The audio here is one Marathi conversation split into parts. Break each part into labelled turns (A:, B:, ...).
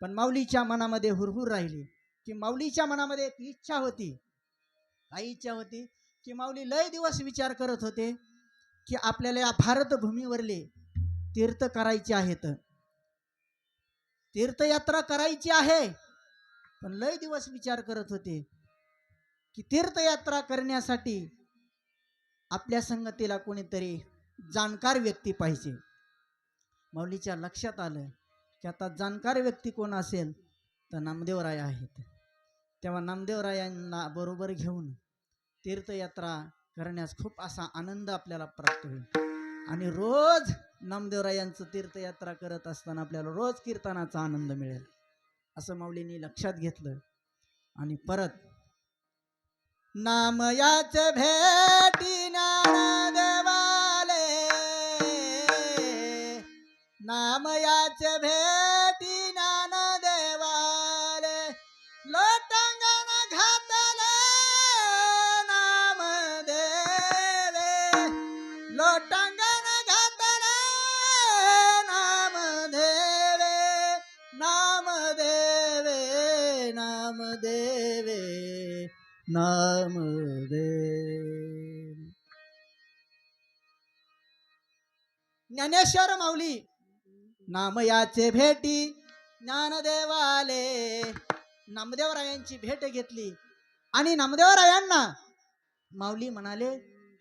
A: पण माऊलीच्या मनामध्ये हुरहुर राहिली. की माऊलीच्या मनामध्ये एक इच्छा होती. काय इच्छा होती? की माऊली लय दिवस विचार करत होते की आपल्याला या भारतभूमीवरले तीर्थ करायचे आहेत. तीर्थयात्रा करायची आहे. पण लय दिवस विचार करत होते की तीर्थयात्रा करण्यासाठी आपल्या संगतीला कोणीतरी जाणकार व्यक्ती पाहिजे. माऊलीच्या लक्षात आलं आता जाणकार व्यक्ती कोण असेल तर नामदेवराय आहेत. तेव्हा नामदेवरायांना बरोबर घेऊन तीर्थयात्रा करण्यास खूप असा आनंद आपल्याला प्राप्त होईल. आणि रोज नामदेवरायांचं तीर्थयात्रा करत असताना आपल्याला रोज कीर्तनाचा आनंद मिळेल. असं माऊलींनी लक्षात घेतलं. आणि परत नाम याच भेटी देवाले नाम याच भेटी देवाले लोटांगण घातले नाम देवे लोटांगण घातले नाम देवे नाम देवे नाम देवे नाम देवे ज्ञानेश्वर माऊली नाम याचे भेटी ज्ञानदेवाले. नामदेवरायांची भेट घेतली. आणि नामदेवरायांना माऊली म्हणाले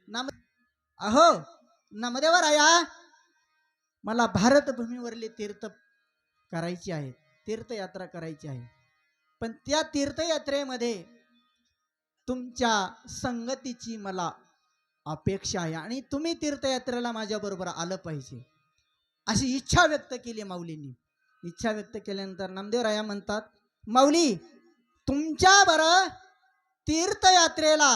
A: नाम अहो नामदेवराया मला भारतभूमीवरले तीर्थ करायची आहे तीर्थयात्रा करायची आहे. पण त्या तीर्थयात्रेमध्ये तुमच्या संगतीची मला अपेक्षा आहे आणि तुम्ही तीर्थयात्रेला माझ्याबरोबर आलं पाहिजे. अशी इच्छा व्यक्त केली माऊलींनी. इच्छा व्यक्त केल्यानंतर नामदेवराया म्हणतात माऊली तुमच्या बरं तीर्थयात्रेला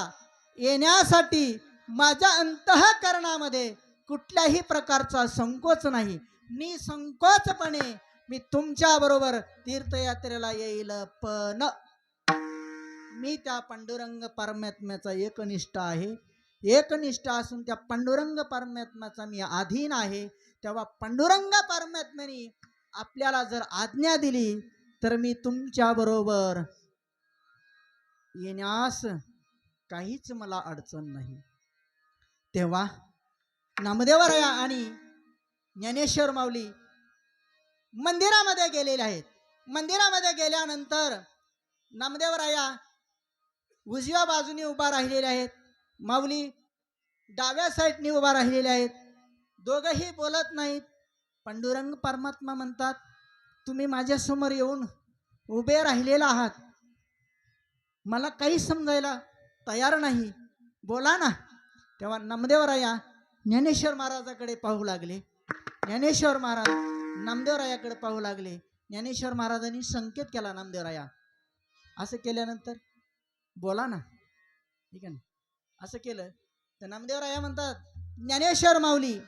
A: येण्यासाठी माझ्या अंतःकरणामध्ये कुठल्याही प्रकारचा संकोच नाही. निसंकोचपणे मी तुमच्या बरोबर तीर्थयात्रेला येईल पण मी त्या पांडुरंग परमात्म्याचा एकनिष्ठ आहे. एकनिष्ठ असून त्या पांडुरंग परमात्म्याचा मी अधीन आहे. तेव्हा पांडुरंग परमात्म्याने आपल्याला जर आज्ञा दिली तर मी तुमच्या बरोबर येण्यास काहीच मला अडचण नाही. तेव्हा नामदेवराया आणि ज्ञानेश्वर माऊली मंदिरामध्ये गेलेले आहेत. मंदिरामध्ये गेल्यानंतर नामदेवराया उजव्या बाजूने उभा राहिलेल्या आहेत. माऊली डाव्या साईडने उभा राहिलेल्या आहेत. दोघंही बोलत नाहीत. पांडुरंग परमात्मा म्हणतात तुम्ही माझ्यासमोर येऊन उभे राहिलेला आहात. मला काही समजायला तयार नाही. बोला ना. तेव्हा नामदेवराया ज्ञानेश्वर महाराजाकडे पाहू लागले. ज्ञानेश्वर महाराज नामदेवरायाकडे पाहू लागले. ज्ञानेश्वर महाराजांनी संकेत केला नामदेवराया. असं केल्यानंतर बोला ना. ठीक आहे ना? असं केलं. तर नामदेवराया म्हणतात ज्ञानेश्वर माऊली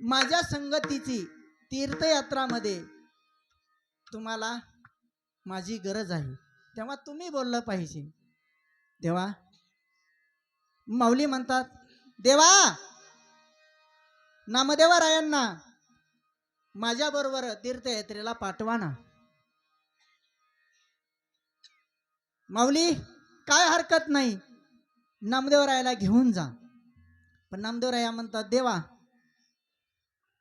A: माझ्या संगतीची तीर्थयात्रामध्ये तुम्हाला माझी गरज आहे. तेव्हा तुम्ही बोललं पाहिजे. तेव्हा माऊली म्हणतात देवा नामदेवरायांना माझ्याबरोबर तीर्थयात्रेला पाठवा ना. माऊली काय हरकत नाही. नामदेवरायाला घेऊन जा. पण नामदेवराया म्हणतात देवा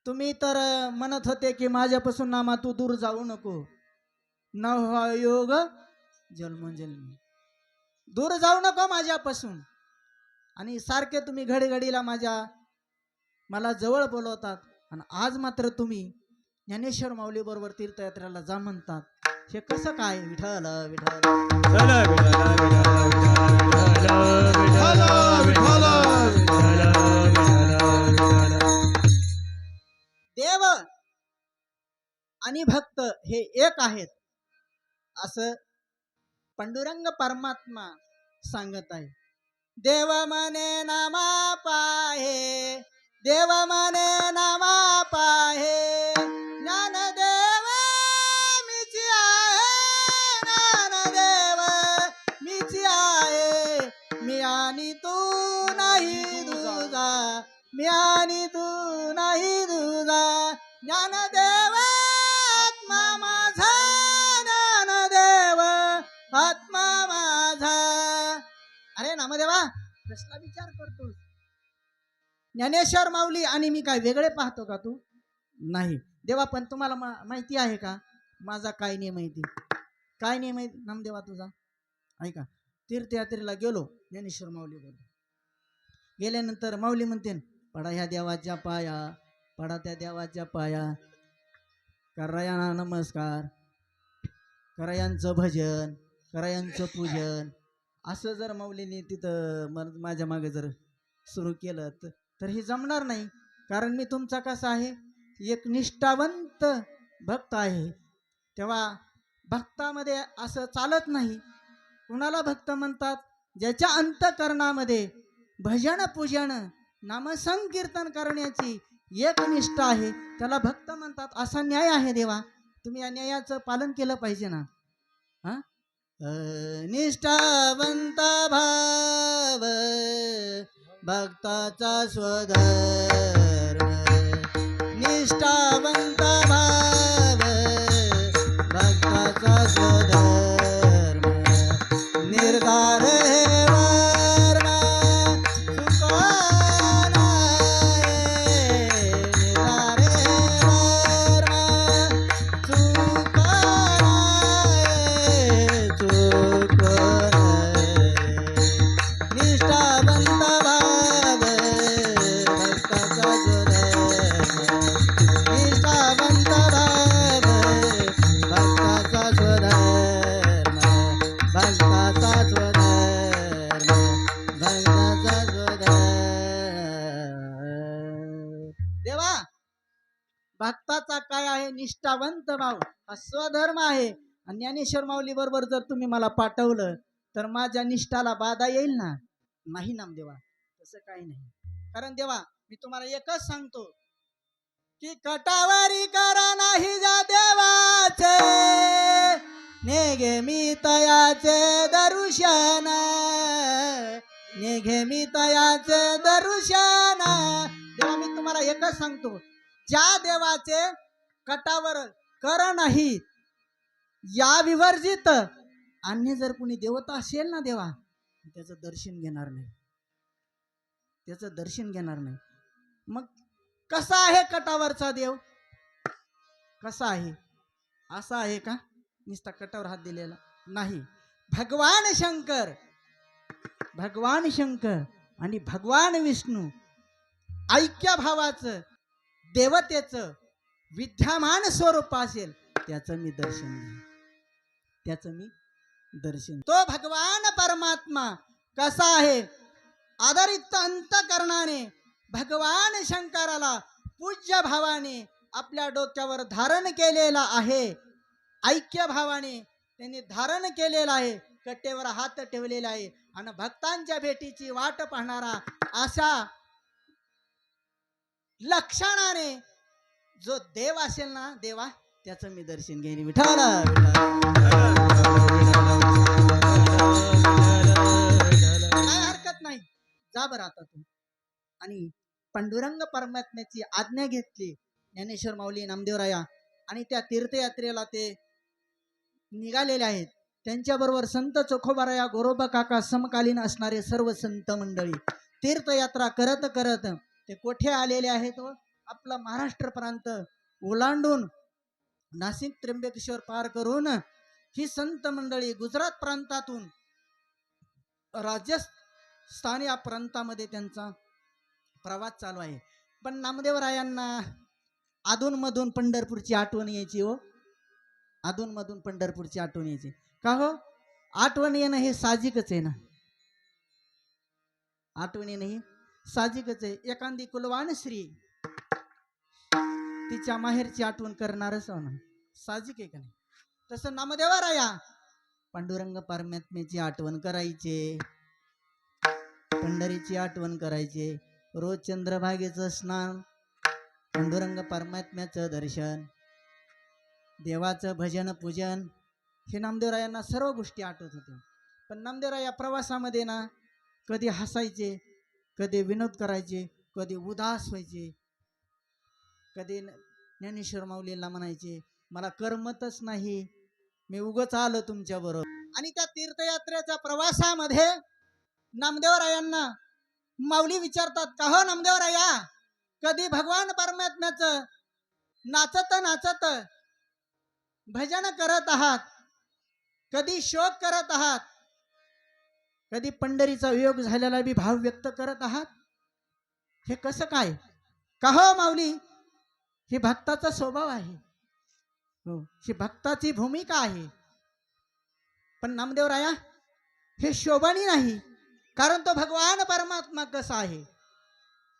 A: तुम्ही तर म्हणत होते की माझ्यापासून नामा तू दूर जाऊ नको न योग योग जन्मोजन्मी दूर जाऊ नको माझ्यापासून आणि सारखे तुम्ही घडीघडीला माझ्या मला जवळ बोलवतात आणि आज मात्र तुम्ही ज्ञानेश्वर माऊली बरोबर तीर्थयात्रेला जा म्हणतात हे कसं काय विठल विठल देव आणि भक्त हे एक आहेत असं पांडुरंग परमात्मा सांगत आहे. देव मने नामा पाहे देव मने नामा पाहे ज्ञान देव मिची आहे ज्ञान देव मिची आहे. मी आणि तू नाही दुजा मी आणि तू नाही दुजा ज्ञान देव देवा कसला विचार करतोस? ज्ञानेश्वर माऊली आणि मी काय वेगळे पाहतो का तू? नाही. देवा पण तुम्हाला मा- माहिती आहे का? माझा काय नियम आहे ती काय नियम आहे नामदेवा तुझा. ऐका तीर्थयात्रेला गेलो ज्ञानेश्वर माऊली बोल गेल्यानंतर माऊली म्हणते पडा ह्या देवाच्या पाया पडा त्या देवाच्या पाया. करायांना नमस्कार. करायांचं भजन करायांचं पूजन. असं जर माऊलीने तिथं म- माझ्या मागे जर सुरू केलं तर हे जमणार नाही. कारण मी तुमचा कसा आहे? एक निष्ठावंत भक्त आहे. तेव्हा भक्तामध्ये असं चालत नाही. कुणाला भक्त म्हणतात? ज्याच्या अंतकरणामध्ये भजन पूजन नामसंकीर्तन करण्याची एक निष्ठा आहे. त्याला भक्त म्हणतात. असा न्याय आहे देवा. तुम्ही या न्यायाचं पालन केलं पाहिजे ना? हा? निष्ठावंत भाव भक्ताचा स्वधर्म निष्ठावंत भाव भक्ताचा स्वधर्म निर्धार हे भक्ताचा काय आहे? निष्ठावंत भाव. हा स्वधर्म आहे. आणि ज्ञानेश्वर माऊली बरोबर जर तुम्ही मला पाठवलं तर माझ्या निष्ठाला बाधा येईल ना? नाही नामदेवा तसं काही नाही. कारण देवा मी तुम्हाला एकच सांगतो की कटावारी करा नाही जा देवाचे. नेघे मी तयाचे दरुशन. नेघे मी तयाचे दरुशन. देवा मी तुम्हाला एकच सांगतो ज्या देवाचे कटावर कर नाही या विवर्जित. अन्य जर कुणी देवता असेल ना देवा त्याचं दर्शन घेणार नाही. त्याचं दर्शन घेणार नाही. मग कसा आहे कटावरचा देव? कसा आहे? असा आहे का? नुसता कटावर हात दिलेला नाही. भगवान शंकर भगवान शंकर आणि भगवान विष्णू ऐक्या भावाचं देवतेचं विद्यमान स्वरूप असेल त्याचं मी दर्शन घेईन. त्याचं मी दर्शन तो भगवान परमात्मा कसा आहे? आधारित अंतकरणाने भगवान शंकराला पूज्य भावाने आपल्या डोक्यावर धारण केलेला आहे. ऐक्य भावाने त्यांनी धारण केलेला आहे. कट्टेवर हात ठेवलेला आहे. आणि भक्तांच्या भेटीची वाट पाहणारा अशा लक्षणाने जो देव असेल ना देवा त्याचं मी दर्शन घेईन विठाला काय हरकत नाही. जा बरं आता तू. आणि पांडुरंग परमात्म्याची आज्ञा घेतली. ज्ञानेश्वर माऊली नामदेवराया आणि त्या तीर्थयात्रेला ते निघालेले आहेत. त्यांच्याबरोबर संत चोखोबाराया गोरोबा काका समकालीन असणारे सर्व संत मंडळी तीर्थयात्रा करत करत ते कोठे आलेले आहेत व आपला महाराष्ट्र प्रांत ओलांडून नाशिक त्र्यंबकेश्वर पार करून ही संत मंडळी गुजरात प्रांतातून राजस्थान या प्रांतामध्ये त्यांचा प्रवास चालू आहे. पण नामदेवरायांना अधूनमधून पंढरपूरची आठवण यायची हो. अधूनमधून पंढरपूरची आठवण यायची. का हो? आठवण येणं हे साहजिकच आहे ना. आठवण येणं हे साहजिकच आहे एखादी कुलवान श्री. तिच्या माहेरची आठवण करणारच हो ना. साहजिक आहे का नाही? तसं नामदेवराया पांडुरंग परमात्म्याची आठवण करायचे. पंढरीची आठवण करायचे. रोज चंद्रभागेचं स्नान. पांडुरंग परमात्म्याचं दर्शन. देवाचं भजन पूजन. हे नामदेवरायांना सर्व गोष्टी आठवत होत्या. पण नामदेवराय या प्रवासामध्ये ना कधी हसायचे कधी विनोद करायचे कधी उदास व्हायचे कधी ज्ञानेश्वर माऊलीला म्हणायचे मला करमतच नाही मी उगच आलो तुमच्याबरोबर. आणि त्या तीर्थयात्रेच्या प्रवासामध्ये नामदेवरायांना माऊली विचारतात का हो नामदेवराया? कधी भगवान परमात्म्याचं नाचत नाचत भजन करत आहात? कधी शोक करत आहात? कधी पंढरीचा वियोग झालेला बी भाव व्यक्त करत आहात? हे कसं काय? का हो माऊली? ही भक्ताचा स्वभाव आहे. हो. ही भक्ताची भूमिका आहे. पण नामदेवराया हे शोभनी नाही. कारण तो भगवान परमात्मा कसा आहे?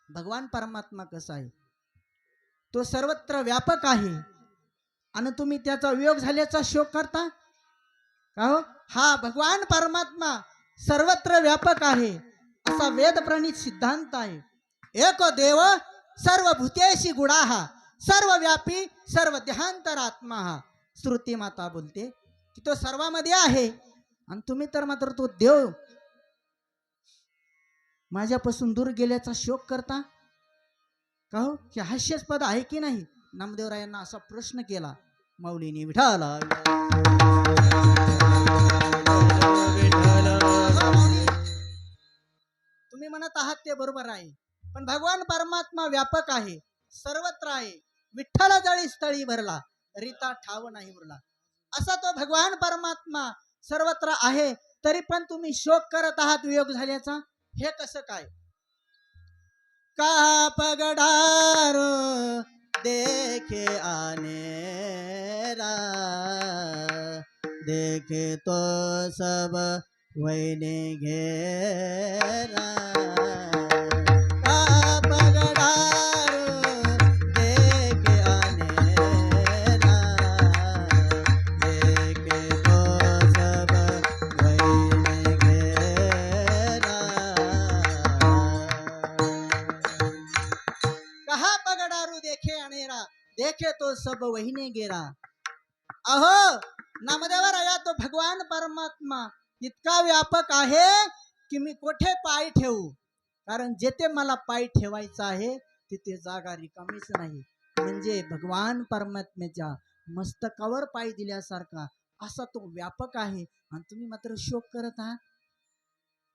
A: भगवान परमात्मा कसा आहे? तो सर्वत्र व्यापक आहे. आणि तुम्ही त्याचा वियोग झाल्याचा शोक करता? का हो? हा भगवान परमात्मा सर्वत्र व्यापक आहे. असा वेद प्रणित सिद्धांत आहे. एक देव सर्व भूतेशी गुडाहा सर्व व्यापी सर्व देहांतरात्मा हा श्रुती माता बोलते की तो सर्वामध्ये आहे. आणि तुम्ही तर मात्र तो देव. माझ्यापासून दूर गेल्याचा शोक करता? का हो? हे हास्यास्पद आहे की नाही? नामदेवरायांना असा प्रश्न केला. माऊलीने विठाला म्हणत आहात ते बरोबर आहे. पण भगवान परमात्मा व्यापक आहे सर्वत्र आहे विठ्ठला जळी स्थळी भरला रिता ठाव नाही उरला असा तो भगवान परमात्मा सर्वत्र आहे तरी पण तुम्ही शोक करत आहात वियोग झाल्याचा? हे कसं काय? का पगडार देखे आने रा देखे तो सब वैने घेरा. कहा पगडारू देखे अनेरा. देखे तो सब वहीने गेरा अहो नामदेवा राया तो भगवान परमात्मा. इतका व्यापक आहे की मी कुठे पाय ठेवू? कारण जेथे मला पाय ठेवायचा आहे तिथे जागा रिकामीच नाही. म्हणजे भगवान परमात्म्याच्या मस्तकावर पाय दिल्यासारखा असा तो व्यापक आहे. आणि तुम्ही मात्र शोक करत आहात?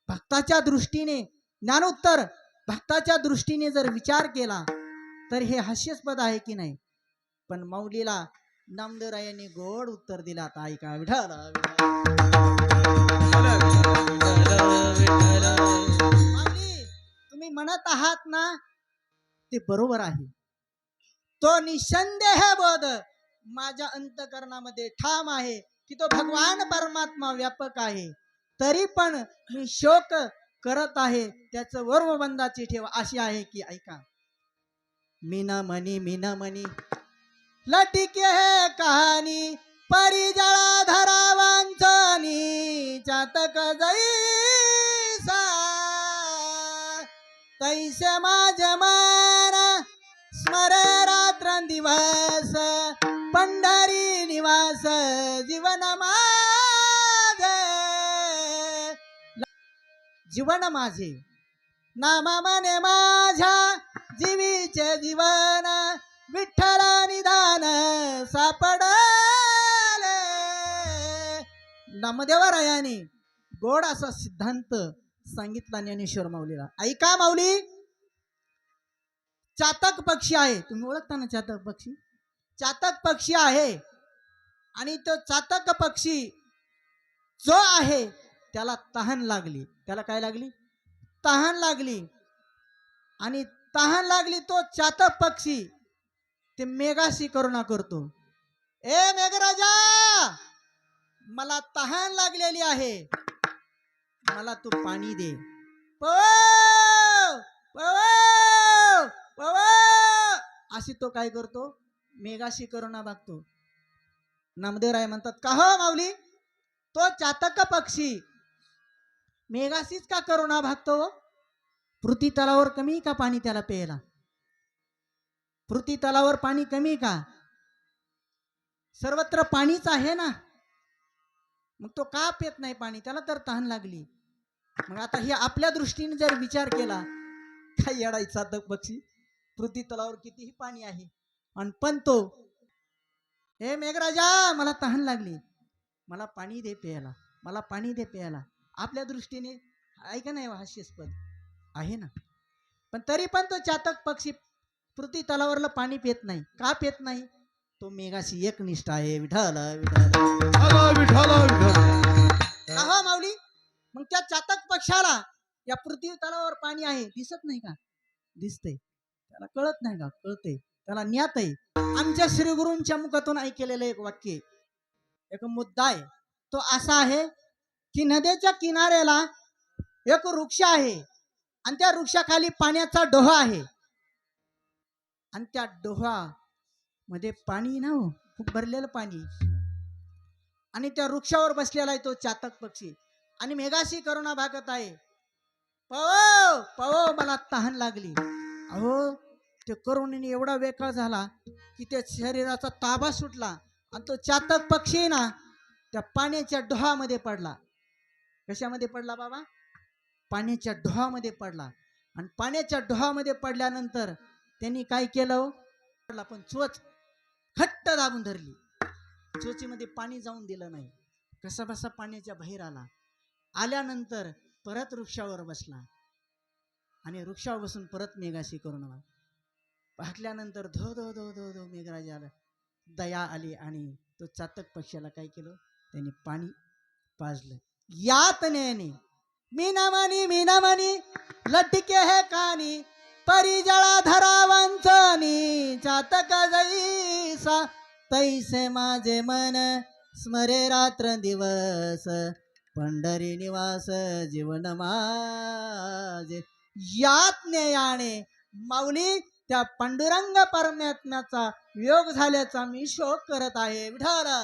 A: भक्ताच्या दृष्टीने ज्ञानोत्तर भक्ताच्या दृष्टीने जर विचार केला तर हे हास्यास्पद आहे की नाही? पण मौलीला नामदेवरायांनी गोड उत्तर दिला. आता ऐका विठाला तुम्ही म्हणत आहात ना ते बरोबर आहे. तो निसंदेह बोध माझ्या अंतकरणामध्ये ठाम आहे की तो भगवान परमात्मा व्यापक आहे. तरी पण मी शोक करत आहे त्याच वर्मबंधाची ठेव अशी आहे की ऐका. मीना मनी मीना मनी लटिके हे कहाणी परिजळा धरावांचनी चातक जैसा तैसे माझ मान स्मरे रात्र दिवस पंढरी निवास जीवन माझे. जीवन माझे नामा मने माझ्या जीवीचे जीवन विठ्ठल निदान सापड. नामदेवरायाने गोड असा सिद्धांत सांगितला ज्ञानेश्वर माऊलीला. ऐका माऊली? चातक पक्षी आहे. तुम्ही ओळखता ना चातक पक्षी? चातक पक्षी आहे. आणि तो चातक पक्षी जो आहे त्याला तहान लागली. त्याला काय लागली? तहान लागली. आणि तहान लागली तो चातक पक्षी ते मेघाशी करुणा करतो. ए मेघराजा! मला तहान लागलेली आहे. मला तू पाणी दे. पव पव पव. अशी तो काय करतो? मेघाशी करुणा मागतो नामदेवराय म्हणतात का हो माऊली? तो चातक पक्षी. मेघाशीच का करुणा भागतो? पृथ्वी तलावर कमी का पाणी त्याला प्यायला? पृथ्वी तलावर पाणी कमी का? सर्वत्र पाणीच आहे ना. मग तो का पेत नाही पाणी त्याला तर तहान लागली. मग आता हे आपल्या दृष्टीने जर विचार केला काय येडायचा दग पक्षी पृथ्वी तलावर कितीही पाणी आहे आणि पण तो हे मेघराजा मला तहान लागली. मला पाणी दे प्यायला मला पाणी दे प्यायला. आपल्या दृष्टीने ऐका नाही हास्यास्पद आहे ना? पण तरी पण तो चातक पक्षी पृथ्वी तलावरला पाणी पेत नाही का पित नाही? तो मेघाशी एकनिष्ठ आहे? विठाल विठाल
B: विठाला विठाला
A: अहो माऊली. मग त्या चातक पक्षाला या पृथ्वी तलावावर पाणी आहे दिसत नाही का? दिसतंय. त्याला कळत नाही का? कळतंय. त्याला ज्ञात आहे. आमच्या श्रीगुरूंच्या मुखातून ऐकलेलं एक वाक्य. एक मुद्दा आहे. तो असा आहे की नदीच्या किनाऱ्याला एक वृक्ष आहे आणि त्या वृक्षाखाली पाण्याचा डोहा आहे. आणि त्या डोहा मध्ये पाणी ना हो खूप भरलेलं पाणी. आणि त्या वृक्षावर बसलेला आहे तो चातक पक्षी. आणि मेघाशी करुणा भागत आहे. पवो पवो मला तहान लागली. अहो ते करुणीने एवढा वेकाळ झाला की त्या शरीराचा ताबा सुटला. आणि तो चातक पक्षी आहे ना त्या पाण्याच्या डोहामध्ये पडला. कशामध्ये पडला बाबा? पाण्याच्या डोहामध्ये पडला. आणि पाण्याच्या डोहामध्ये पडल्यानंतर त्यांनी काय केलं हो? पडला पण चोच. घट्ट दाबून धरली. चोचीमध्ये पाणी जाऊन दिलं नाही. कसा बसा पाण्याच्या बाहेर आला. आल्यानंतर परत वृक्षावर बसला. आणि वृक्षावर बसून परत मेघाशी करून आला. पाटल्यानंतर धो धो धो धो धो मेघराजाला दया आली आणि तो चातक पक्षाला काय केलं? त्याने पाणी पाजलं. यातनेने मीनामानी मीनामानी लटके हे कानी परिजळा धरा वंचनी चातक जैसा तैसे माझे मन स्मरे रात्र दिवस पंढरी निवास जीवन माझे. यात न्यायाने माऊली त्या पांडुरंग परमात्म्याचा योग झाल्याचा मी शोक करत आहे. विठाला